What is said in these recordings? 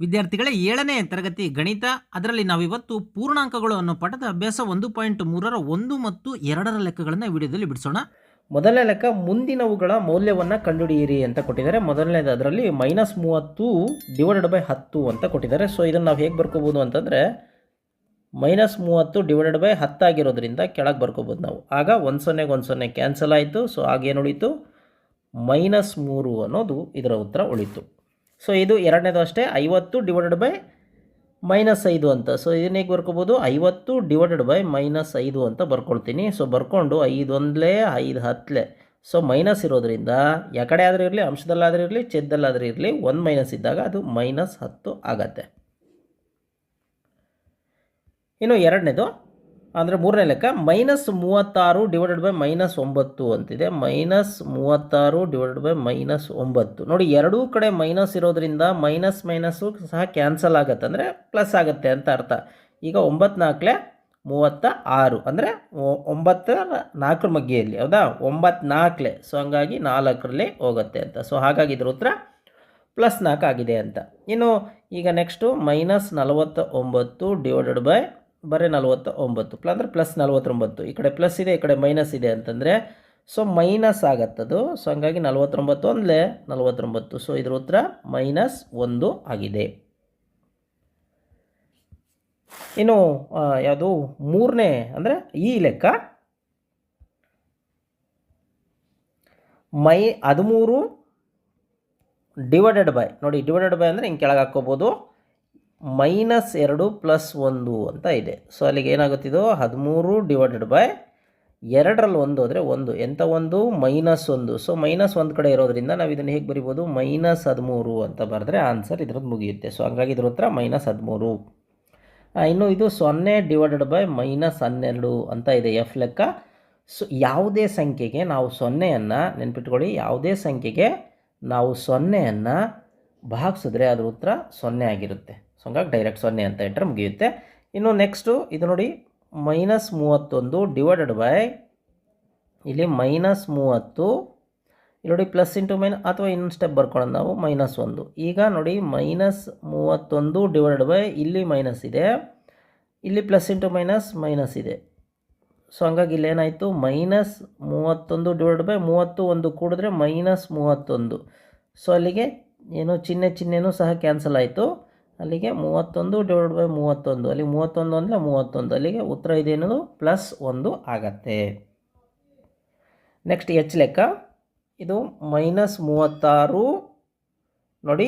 ವಿದ್ಯಾರ್ಥಿಗಳೇ ಏಳನೇ ತರಗತಿ ಗಣಿತ, ಅದರಲ್ಲಿ ನಾವಿವತ್ತು ಪೂರ್ಣಾಂಕಗಳು ಅನ್ನೋ ಪಾಠದ ಅಭ್ಯಾಸ ಒಂದು ಪಾಯಿಂಟ್ ಮೂರರ ಒಂದು ಮತ್ತು ಎರಡರ ಲೆಕ್ಕಗಳನ್ನು ವಿಡಿಯೋದಲ್ಲಿ ಬಿಡಿಸೋಣ. ಮೊದಲನೇ ಲೆಕ್ಕ, ಮುಂದಿನವುಗಳ ಮೌಲ್ಯವನ್ನು ಕಂಡುಹಿಡಿಯಿರಿ ಅಂತ ಕೊಟ್ಟಿದ್ದಾರೆ. ಮೊದಲನೇದು ಅದರಲ್ಲಿ ಮೈನಸ್ ಮೂವತ್ತು ಡಿವೈಡೆಡ್ ಬೈ ಹತ್ತು ಅಂತ ಕೊಟ್ಟಿದ್ದಾರೆ. ಸೊ ಇದನ್ನು ನಾವು ಹೇಗೆ ಬರ್ಕೋಬೋದು ಅಂತಂದರೆ ಮೈನಸ್ ಮೂವತ್ತು ಡಿವೈಡೆಡ್ ಬೈ ಹತ್ತಾಗಿರೋದ್ರಿಂದ ಕೆಳಗೆ ಬರ್ಕೋಬೋದು ನಾವು. ಆಗ ಒಂದು ಸೊನ್ನೆಗೆ ಒಂದು ಸೊನ್ನೆ ಕ್ಯಾನ್ಸಲ್ ಆಯಿತು. ಸೊ ಆಗೇನು ಉಳಿತು? ಮೈನಸ್ ಮೂರು ಅನ್ನೋದು ಇದರ ಉತ್ತರ ಉಳಿತು. ಸೊ ಇದು ಎರಡನೇದು ಅಷ್ಟೇ, ಐವತ್ತು ಡಿವೈಡೆಡ್ ಬೈ ಮೈನಸ್ ಐದು ಅಂತ. ಸೊ ಇದನ್ನ ಹೇಗೆ ಬರ್ಕೋಬೋದು? ಐವತ್ತು ಡಿವೈಡೆಡ್ ಬೈ ಮೈನಸ್ ಐದು ಅಂತ ಬರ್ಕೊಳ್ತೀನಿ. ಸೊ ಬರ್ಕೊಂಡು ಐದು ಒಂದಲೇ, ಐದು ಹತ್ತಲೆ ಸೊ ಮೈನಸ್ ಇರೋದ್ರಿಂದ ಯಾಕಡೆ ಆದರೂ ಇರಲಿ, ಅಂಶದಲ್ಲಾದರೂ ಇರಲಿ, ಛೇದದಲ್ಲಾದರೂ ಇರಲಿ, ಒಂದು ಮೈನಸ್ ಇದ್ದಾಗ ಅದು ಮೈನಸ್ ಹತ್ತು ಆಗತ್ತೆ. ಇನ್ನು ಎರಡನೇದು ಅಂದರೆ ಮೂರನೇ ಲೆಕ್ಕ ಮೈನಸ್ ಮೂವತ್ತಾರು ಡಿವೈಡೆಡ್ ಬೈ ಮೈನಸ್ ಒಂಬತ್ತು ಅಂತಿದೆ. ಮೈನಸ್ ಮೂವತ್ತಾರು ಡಿವೈಡೆಡ್ ಬೈ ಮೈನಸ್ ಒಂಬತ್ತು. ನೋಡಿ, ಎರಡೂ ಕಡೆ ಮೈನಸ್ ಇರೋದ್ರಿಂದ ಮೈನಸ್ ಮೈನಸ್ಸು ಸಹ ಕ್ಯಾನ್ಸಲ್ ಆಗುತ್ತೆ ಅಂದರೆ ಪ್ಲಸ್ ಆಗುತ್ತೆ ಅಂತ ಅರ್ಥ. ಈಗ ಒಂಬತ್ತು ನಾಲ್ಕಲೆ ಮೂವತ್ತ ಆರು ಅಂದರೆ ಒಂಬತ್ತರ ನಾಲ್ಕರ ಮಗ್ಗಿಯಲ್ಲಿ, ಹೌದಾ? ಒಂಬತ್ತು ನಾಲ್ಕಲೆ ಸೊ ಹಂಗಾಗಿ ನಾಲ್ಕರಲ್ಲಿ ಹೋಗುತ್ತೆ ಅಂತ. ಸೊ ಹಾಗಾಗಿ ಇದ್ರ ಉತ್ತರ ಪ್ಲಸ್ ನಾಲ್ಕು ಆಗಿದೆ ಅಂತ. ಇನ್ನು ಈಗ ನೆಕ್ಸ್ಟು ಮೈನಸ್ ನಲವತ್ತ ಒಂಬತ್ತು ಡಿವೈಡೆಡ್ ಬೈ ಬರೀ ನಲ್ವತ್ತ ಒಂಬತ್ತು ಪ್ಲ ಅಂದರೆ ಪ್ಲಸ್ ನಲ್ವತ್ತೊಂಬತ್ತು. ಈ ಕಡೆ ಪ್ಲಸ್ ಇದೆ, ಈ ಕಡೆ ಮೈನಸ್ ಇದೆ ಅಂತಂದರೆ ಸೊ ಮೈನಸ್ ಆಗತ್ತದು. ಸೊ ಹಂಗಾಗಿ ನಲ್ವತ್ತೊಂಬತ್ತು ಒಂದಲೇ ನಲ್ವತ್ತೊಂಬತ್ತು. ಸೊ ಇದ್ರ ಉತ್ತರ ಮೈನಸ್ ಒಂದು ಆಗಿದೆ. ಇನ್ನು ಯಾವುದು? ಮೂರನೇ ಅಂದರೆ ಈ ಲೆಕ್ಕ. ಮೈ ಹದಿಮೂರು ಡಿವೈಡೆಡ್ ಬೈ ನೋಡಿ ಡಿವೈಡೆಡ್ ಬೈ ಅಂದರೆ ಹಿಂಗೆ ಕೆಳಗೆ ಹಾಕ್ಕೋಬೋದು. ಮೈನಸ್ ಎರಡು ಪ್ಲಸ್ ಒಂದು ಅಂತ ಇದೆ. ಸೊ ಅಲ್ಲಿಗೆ ಏನಾಗುತ್ತಿದೋ? ಹದಿಮೂರು ಡಿವೈಡೆಡ್ ಬೈ ಎರಡರಲ್ಲಿ ಒಂದು ಹೋದರೆ ಒಂದು. ಎಂಥ ಒಂದು? ಮೈನಸ್ ಒಂದು. ಸೊ ಮೈನಸ್ ಒಂದು ಕಡೆ ಇರೋದ್ರಿಂದ ನಾವು ಇದನ್ನು ಹೇಗೆ ಬರಿಬೋದು? ಮೈನಸ್ ಹದಿಮೂರು ಅಂತ ಬರೆದ್ರೆ ಆನ್ಸರ್ ಇದ್ರದ್ದು ಮುಗಿಯುತ್ತೆ. ಸೊ ಹಂಗಾಗಿ ಇದ್ರ ಉತ್ತರ ಮೈನಸ್ ಹದಿಮೂರು. ಇನ್ನು ಇದು ಸೊನ್ನೆ ಡಿವೈಡೆಡ್ ಬೈ ಮೈನಸ್ ಹನ್ನೆರಡು ಅಂತ ಇದೆ ಎಫ್ ಲೆಕ್ಕ. ಸೊ ಯಾವುದೇ ಸಂಖ್ಯೆಗೆ ನಾವು ಸೊನ್ನೆಯನ್ನು ನೆನ್ಪಿಟ್ಕೊಳ್ಳಿ. ಯಾವುದೇ ಸಂಖ್ಯೆಗೆ ನಾವು ಸೊನ್ನೆಯನ್ನು ಭಾಗಿಸಿದ್ರೆ ಅದ್ರ ಉತ್ತರ ಸೊನ್ನೆ ಆಗಿರುತ್ತೆ. ಸೊ ಹಂಗಾಗಿ ಡೈರೆಕ್ಟ್ ಸೊನ್ನೆ ಅಂತ ಇಟ್ಟರೆ ಮುಗಿಯುತ್ತೆ. ಇನ್ನು ನೆಕ್ಸ್ಟು ಇದು ನೋಡಿ ಮೈನಸ್ ಮೂವತ್ತೊಂದು ಡಿವೈಡೆಡ್ ಬೈ ಇಲ್ಲಿ ಮೈನಸ್ ಮೂವತ್ತು. ಇಲ್ಲಿ ನೋಡಿ ಪ್ಲಸ್ ಇಂಟು ಮೈನ ಅಥವಾ ಇನ್ನೊಂದು ಸ್ಟೆಪ್ ಬರ್ಕೊಳ್ಳೋಣ ನಾವು ಮೈನಸ್ ಒಂದು. ಈಗ ನೋಡಿ ಮೈನಸ್ ಮೂವತ್ತೊಂದು ಡಿವೈಡೆಡ್ ಬೈ ಇಲ್ಲಿ ಮೈನಸ್ ಇದೆ. ಇಲ್ಲಿ ಪ್ಲಸ್ ಇಂಟು ಮೈನಸ್ ಮೈನಸ್ ಇದೆ. ಸೊ ಹಂಗಾಗಿ ಇಲ್ಲೇನಾಯಿತು ಮೈನಸ್ ಮೂವತ್ತೊಂದು ಡಿವೈಡ್ ಬೈ ಮೂವತ್ತು ಒಂದು ಕೂಡಿದ್ರೆ ಮೈನಸ್ ಮೂವತ್ತೊಂದು. ಸೊ ಅಲ್ಲಿಗೆ ಏನು ಚಿಹ್ನೆ ಚಿಹ್ನೆನೂ ಸಹ ಕ್ಯಾನ್ಸಲ್ ಆಯಿತು. ಅಲ್ಲಿಗೆ ಮೂವತ್ತೊಂದು ಡಿವೈಡ್ ಬೈ ಮೂವತ್ತೊಂದು. ಅಲ್ಲಿ ಮೂವತ್ತೊಂದು ಅಂದರೆ ಮೂವತ್ತೊಂದು. ಅಲ್ಲಿಗೆ ಉತ್ತರ ಇದೇನದು ಪ್ಲಸ್ ಒಂದು ಆಗತ್ತೆ. ನೆಕ್ಸ್ಟ್ ಎಚ್ ಲೆಕ್ಕ. ಇದು ಮೈನಸ್ ಮೂವತ್ತಾರು ನೋಡಿ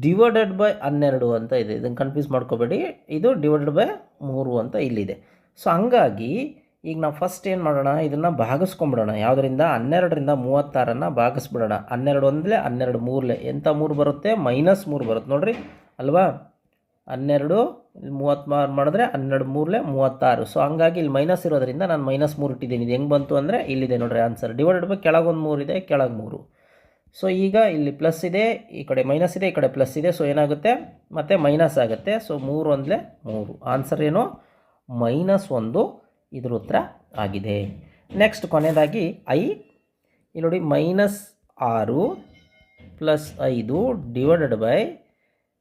ಡಿವೈಡೆಡ್ ಬೈ ಹನ್ನೆರಡು ಅಂತ ಇದೆ. ಇದನ್ನು ಕನ್ಫ್ಯೂಸ್ ಮಾಡ್ಕೋಬೇಡಿ. ಇದು ಡಿವೈಡೆಡ್ ಬೈ ಮೂರು ಅಂತ ಇಲ್ಲಿದೆ. ಸೊ ಹಂಗಾಗಿ ಈಗ ನಾವು ಫಸ್ಟ್ ಏನು ಮಾಡೋಣ? ಇದನ್ನು ಭಾಗಿಸ್ಕೊಂಬಿಡೋಣ. ಯಾವುದರಿಂದ? ಹನ್ನೆರಡರಿಂದ ಮೂವತ್ತಾರನ್ನು ಭಾಗಿಸ್ಬಿಡೋಣ. ಹನ್ನೆರಡು ಒಂದಲೇ ಹನ್ನೆರಡು ಮೂರಲೆ. ಎಂಥ ಮೂರು ಬರುತ್ತೆ? ಮೈನಸ್ ಮೂರು ಬರುತ್ತೆ. ನೋಡ್ರಿ. ಅಲ್ವಾ? ಹನ್ನೆರಡು ಮೂವತ್ತ್ಮಾರು ಮಾಡಿದ್ರೆ ಹನ್ನೆರಡು ಮೂರಲೆ ಮೂವತ್ತಾರು. ಸೊ ಹಂಗಾಗಿ ಇಲ್ಲಿ ಮೈನಸ್ ಇರೋದ್ರಿಂದ ನಾನು ಮೈನಸ್ ಮೂರು ಇಟ್ಟಿದ್ದೀನಿ. ಇದು ಹೆಂಗೆ ಬಂತು ಅಂದರೆ ಇಲ್ಲಿದೆ ನೋಡ್ರಿ ಆನ್ಸರ್ ಡಿವೈಡೆಡ್ ಬೈ ಕೆಳಗೊಂದು ಮೂರು ಇದೆ, ಕೆಳಗೆ ಮೂರು. ಸೊ ಈಗ ಇಲ್ಲಿ ಪ್ಲಸ್ ಇದೆ, ಈ ಕಡೆ ಮೈನಸ್ ಇದೆ, ಈ ಕಡೆ ಪ್ಲಸ್ ಇದೆ. ಸೊ ಏನಾಗುತ್ತೆ? ಮತ್ತು ಮೈನಸ್ ಆಗುತ್ತೆ. ಸೊ ಮೂರು ಒಂದಲೇ ಮೂರು. ಆನ್ಸರ್ ಏನು? ಮೈನಸ್ ಒಂದು ಇದ್ರ ಉತ್ತರ ಆಗಿದೆ. ನೆಕ್ಸ್ಟ್ ಕೊನೆಯದಾಗಿ ಐ. ಇಲ್ಲಿ ನೋಡಿ ಮೈನಸ್ ಆರು ಪ್ಲಸ್ ಐದು ಡಿವೈಡೆಡ್ ಬೈ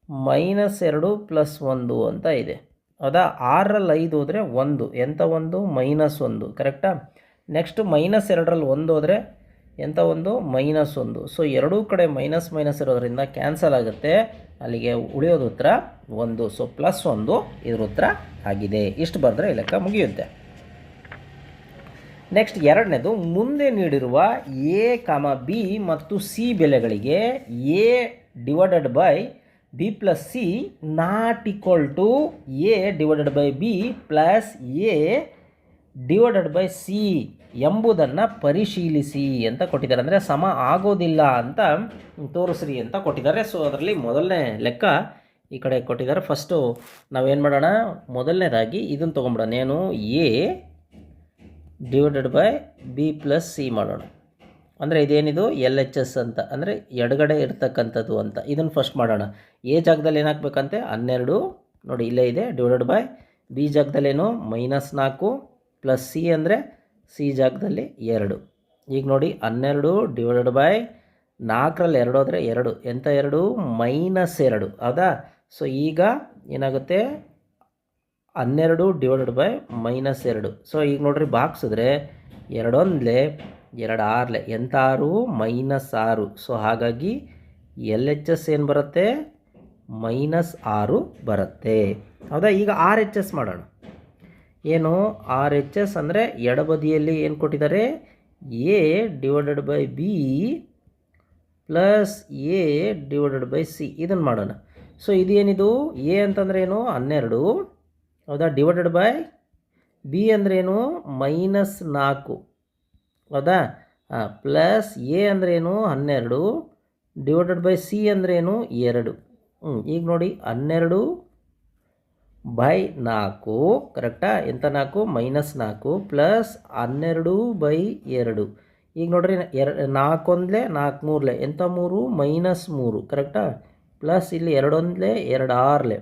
ಮೈನಸ್ ಎರಡು ಪ್ಲಸ್ ಒಂದು ಅಂತ ಇದೆ. ಹೌದಾ ಆರರಲ್ಲಿ ಐದು ಹೋದರೆ ಒಂದು. ಎಂಥ ಒಂದು? ಮೈನಸ್ ಒಂದು. ಕರೆಕ್ಟಾ? ನೆಕ್ಸ್ಟ್ ಮೈನಸ್ ಎರಡರಲ್ಲಿ ಒಂದು ಹೋದರೆ ಎಂಥ ಒಂದು? ಮೈನಸ್ ಒಂದು. ಸೊ ಎರಡೂ ಕಡೆ ಮೈನಸ್ ಮೈನಸ್ ಇರೋದ್ರಿಂದ ಕ್ಯಾನ್ಸಲ್ ಆಗುತ್ತೆ. ಅಲ್ಲಿಗೆ ಉಳಿಯೋದು ಉತ್ತರ ಒಂದು. ಸೊ ಪ್ಲಸ್ ಒಂದು ಇದ್ರ ಉತ್ತರ ಆಗಿದೆ. ಇಷ್ಟು ಬರೆದ್ರೆ ಈ ಲೆಕ್ಕ ಮುಗಿಯುತ್ತೆ. ನೆಕ್ಸ್ಟ್ ಎರಡನೇದು, ಮುಂದೆ ನೀಡಿರುವ ಎ, ಕಾಮ, ಬಿ ಮತ್ತು ಸಿ ಬೆಲೆಗಳಿಗೆ A divided by B plus C not equal to A divided by B plus A divided by C ಎಂಬುದನ್ನು ಪರಿಶೀಲಿಸಿ ಅಂತ ಕೊಟ್ಟಿದ್ದಾರೆ. ಅಂದರೆ ಸಮ ಆಗೋದಿಲ್ಲ ಅಂತ ತೋರಿಸ್ರಿ ಅಂತ ಕೊಟ್ಟಿದ್ದಾರೆ. ಸೊ ಅದರಲ್ಲಿ ಮೊದಲನೇ ಲೆಕ್ಕ ಈ ಕಡೆ ಕೊಟ್ಟಿದ್ದಾರೆ. ಫಸ್ಟು ನಾವೇನು ಮಾಡೋಣ? ಮೊದಲನೇದಾಗಿ ಇದನ್ನು ತೊಗೊಂಬಿಡೋಣ ಏನು? A divided by B plus C ಮಾಡೋಣ. ಅಂದರೆ ಇದೇನಿದು ಎಲ್ ಎಚ್ ಎಸ್ ಅಂತ. ಅಂದರೆ ಎಡಗಡೆ ಇರ್ತಕ್ಕಂಥದ್ದು ಅಂತ. ಇದನ್ನು ಫಸ್ಟ್ ಮಾಡೋಣ. ಎ ಜಾಗದಲ್ಲಿ ಏನಾಗಬೇಕಂತೆ? ಹನ್ನೆರಡು. ನೋಡಿ, ಇಲ್ಲೇ ಇದೆ. ಡಿವೈಡೆಡ್ ಬೈ ಬಿ ಜಾಗದಲ್ಲೇನು? ಮೈನಸ್ ನಾಲ್ಕು ಪ್ಲಸ್ ಸಿ ಅಂದರೆ ಸಿ ಜಾಗದಲ್ಲಿ ಎರಡು. ಈಗ ನೋಡಿ, ಹನ್ನೆರಡು ಡಿವೈಡೆಡ್ ಬೈ ನಾಲ್ಕರಲ್ಲಿ ಎರಡು ಆದರೆ ಎರಡು. ಎಂಥ ಎರಡು? ಮೈನಸ್ ಎರಡು. ಹೌದಾ? ಸೊ ಈಗ ಏನಾಗುತ್ತೆ? ಹನ್ನೆರಡು ಡಿವೈಡೆಡ್ ಬೈ ಮೈನಸ್ ಎರಡು. ಸೊ ಈಗ ನೋಡ್ರಿ ಬಾಕ್ಸಿದ್ರೆ ಎರಡೊಂದಲೆ ಎರಡು ಆರ್ಲೆ ಎಂಥ ಆರು ಮೈನಸ್ ಆರು. ಸೊ ಹಾಗಾಗಿ ಎಲ್ ಎಚ್ ಎಸ್ ಏನು ಬರುತ್ತೆ? ಮೈನಸ್ ಆರು ಬರುತ್ತೆ. ಹೌದಾ? ಈಗ ಆರ್ ಎಚ್ ಎಸ್ ಮಾಡೋಣ. ಏನು? ಆರ್ ಎಚ್ ಎಸ್ ಅಂದರೆ ಎಡಬದಿಯಲ್ಲಿ ಏನು ಕೊಟ್ಟಿದ್ದಾರೆ? A divided by B plus A divided by C. ಇದನ್ನು ಮಾಡೋಣ. ಸೊ ಇದೇನಿದು? ಎ ಅಂತಂದ್ರೆ ಏನು? ಹನ್ನೆರಡು. ಹೌದಾ? ಡಿವೈಡೆಡ್ ಬೈ ಬಿ ಅಂದ್ರೇನು ಮೈನಸ್ ನಾಲ್ಕು. ಹೌದಾ ಹಾಂ ಪ್ಲಸ್ ಎ ಅಂದ್ರೇನು ಹನ್ನೆರಡು ಡಿವೈಡೆಡ್ ಬೈ ಸಿ ಅಂದ್ರೇನು ಎರಡು. ಹ್ಞೂ ಈಗ ನೋಡಿ, ಹನ್ನೆರಡು ಬೈ ನಾಲ್ಕು ಕರೆಕ್ಟಾ ಎಂಥ ನಾಲ್ಕು? ಮೈನಸ್ ನಾಲ್ಕು ಪ್ಲಸ್ ಹನ್ನೆರಡು ಬೈ ಎರಡು. ಈಗ ನೋಡ್ರಿ ಎರಡು ನಾಲ್ಕೊಂದ್ಲೆ ನಾಲ್ಕು ಮೂರಲೆ. ಎಂಥ ಮೂರು? ಮೈನಸ್ ಮೂರು ಕರೆಕ್ಟಾ ಪ್ಲಸ್ ಇಲ್ಲಿ ಎರಡೊಂದ್ಲೆ ಎರಡು ಆರ್ಲೆ.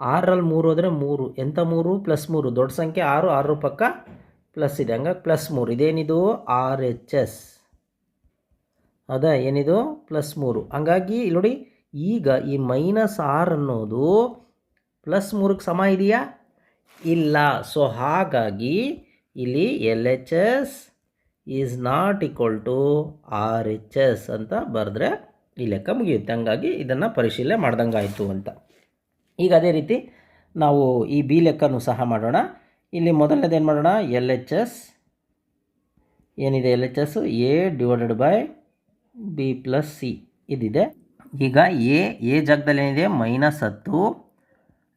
ಆರಲ್ಲಿ ಮೂರು ಹೋದರೆ ಮೂರು. ಎಂಥ ಮೂರು? ಪ್ಲಸ್ ಮೂರು. ದೊಡ್ಡ ಸಂಖ್ಯೆ ಆರು ಆರು ಪಕ್ಕ ಪ್ಲಸ್ ಇದೆ ಪ್ಲಸ್ ಮೂರು. ಇದೇನಿದು? R H S. ಹೌದಾ ಏನಿದು? ಪ್ಲಸ್ ಮೂರು. ಹಂಗಾಗಿ ಇಲ್ಲಿ ನೋಡಿ, ಈಗ ಈ ಮೈನಸ್ ಆರ್ ಅನ್ನೋದು ಪ್ಲಸ್ ಮೂರಕ್ಕೆ ಸಮ ಇದೆಯಾ? ಇಲ್ಲ. ಸೊ ಹಾಗಾಗಿ ಇಲ್ಲಿ L H S is not equal to R H S ಅಂತ ಬರೆದ್ರೆ ಈ ಲೆಕ್ಕ ಮುಗಿಯುತ್ತೆ. ಹಂಗಾಗಿ ಇದನ್ನು ಪರಿಶೀಲನೆ ಮಾಡ್ದಂಗೆ ಆಯಿತು ಅಂತ. ಈಗ ಅದೇ ರೀತಿ ನಾವು ಈ ಬಿ ಲೆಕ್ಕನೂ ಸಹ ಮಾಡೋಣ. ಇಲ್ಲಿ ಮೊದಲನೇದು ಏನು ಮಾಡೋಣ? ಎಲ್ ಎಚ್ ಎಸ್ ಏನಿದೆ L H S A divided by B plus C ಇದಿದೆ. ಈಗ ಎ ಎ ಜಾಗದಲ್ಲಿ ಏನಿದೆ? ಮೈನಸ್ ಹತ್ತು.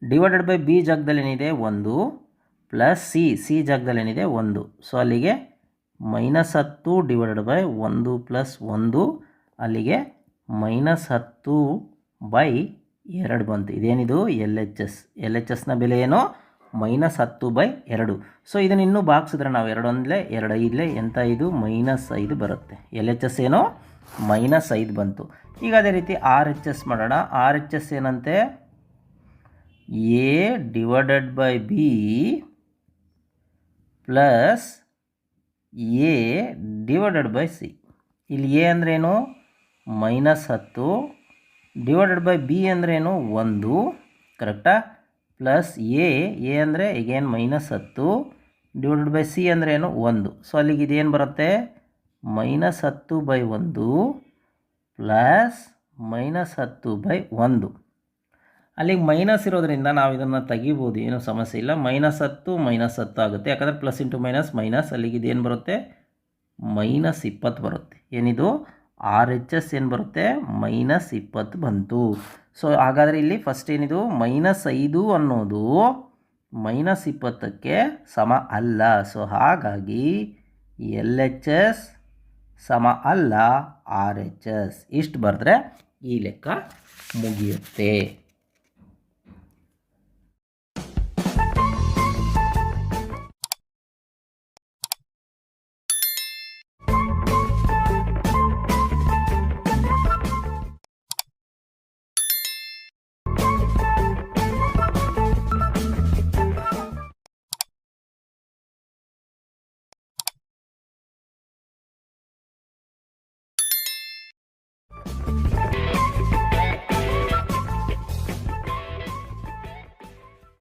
ಡಿವೈಡೆಡ್ ಬೈ ಬಿ ಜಾಗದಲ್ಲಿ ಏನಿದೆ? ಒಂದು. ಪ್ಲಸ್ ಸಿ ಸಿ ಜಾಗದಲ್ಲಿ ಏನಿದೆ? ಒಂದು. ಸೊ ಅಲ್ಲಿಗೆ ಮೈನಸ್ ಹತ್ತು ಡಿವೈಡೆಡ್ ಬೈ ಒಂದು ಪ್ಲಸ್ ಒಂದು. ಅಲ್ಲಿಗೆ ಮೈನಸ್ ಹತ್ತು ಬೈ ಎರಡು ಬಂತು. ಇದೇನಿದು? L H S L H ಎಸ್ನ ಬೆಲೆ ಏನು? ಮೈನಸ್ ಹತ್ತು ಬೈ ಎರಡು. ಸೊ ಇದನ್ನು ಇನ್ನೂ ಬಾಕ್ಸಿದ್ರೆ ನಾವು ಎರಡೊಂದಲೇ ಎರಡು ಐದಲೇ ಎಂಥ ಐದು? ಮೈನಸ್ ಐದು ಬರುತ್ತೆ. ಎಲ್ ಎಚ್ ಎಸ್ ಏನೋ? ಮೈನಸ್ ಐದು ಬಂತು. ಈಗ ಅದೇ ರೀತಿ ಆರ್ ಎಚ್ ಎಸ್ ಮಾಡೋಣ. ಆರ್ ಎಚ್ ಎಸ್ ಏನಂತೆ? A divided by B plus A divided by C ಇಲ್ಲಿ ಎ ಅಂದ್ರೇನು ಮೈನಸ್ ಹತ್ತು. ಡಿವೈಡೆಡ್ ಬೈ ಬಿ ಅಂದ್ರೇನು ಒಂದು. ಕರೆಕ್ಟಾ ಪ್ಲಸ್ ಎ ಎ ಅಂದರೆ ಈಗೇನು ಮೈನಸ್ ಹತ್ತು ಡಿವೈಡೆಡ್ ಬೈ ಸಿ ಅಂದ್ರೇನು ಒಂದು. ಸೊ ಅಲ್ಲಿಗೆ ಇದೇನು ಬರುತ್ತೆ? ಮೈನಸ್ ಹತ್ತು ಬೈ ಒಂದು ಪ್ಲಸ್ ಮೈನಸ್ ಹತ್ತು ಬೈ ಒಂದು. ಅಲ್ಲಿಗೆ ಮೈನಸ್ ಇರೋದರಿಂದ ನಾವು ಇದನ್ನು ತೆಗಿಬೋದು. ಏನೂ ಸಮಸ್ಯೆ ಇಲ್ಲ. ಮೈನಸ್ ಹತ್ತು ಮೈನಸ್ ಹತ್ತು ಆಗುತ್ತೆ. ಯಾಕಂದರೆ ಪ್ಲಸ್ ಇಂಟು ಮೈನಸ್ ಮೈನಸ್ ಅಲ್ಲಿಗೆ ಇದೇನು ಬರುತ್ತೆ? ಮೈನಸ್ ಇಪ್ಪತ್ತು ಬರುತ್ತೆ. ಏನಿದು? ಆರ್ ಎಚ್ ಎಸ್ ಏನು ಬರುತ್ತೆ? ಮೈನಸ್ ಇಪ್ಪತ್ತು ಬಂತು. ಸೊ ಹಾಗಾದರೆ ಇಲ್ಲಿ ಫಸ್ಟ್ ಏನಿದು? ಮೈನಸ್ ಐದು ಅನ್ನೋದು ಮೈನಸ್ ಇಪ್ಪತ್ತಕ್ಕೆ ಸಮ ಅಲ್ಲ. ಸೊ ಹಾಗಾಗಿ ಎಲ್ ಎಚ್ ಎಸ್ ಸಮ ಅಲ್ಲ ಆರ್ ಎಚ್ ಎಸ್ ಇಷ್ಟು ಬರೆದ್ರೆ ಈ ಲೆಕ್ಕ ಮುಗಿಯುತ್ತೆ.